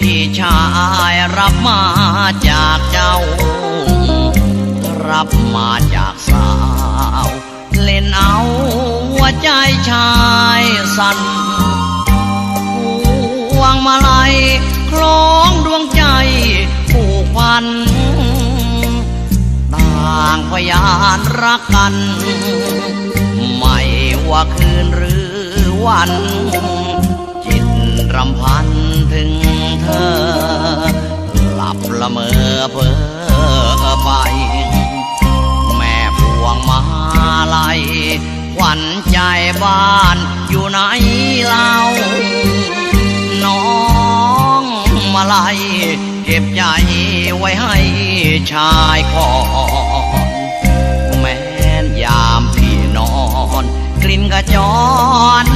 ที่ชายรับมาจากเจ้า รับมาจากสาว เล่นเอาหัวใจชายสั่นพวงมาลัยคล้องดวงใจผูกพัน ต่างพยานรักกัน ไม่ว่าคืนหรือวัน จิตรำพันถึง ธอ หลับละเมอเพ้อไป แม่พวงมาลัยขวัญใจบ้านอยู่ไหนเล่าน้องมาลัยเก็บใจไว้ให้ชายก่อนแม้นยามพี่นอน กลิ่นกระจรน้ำมาลัย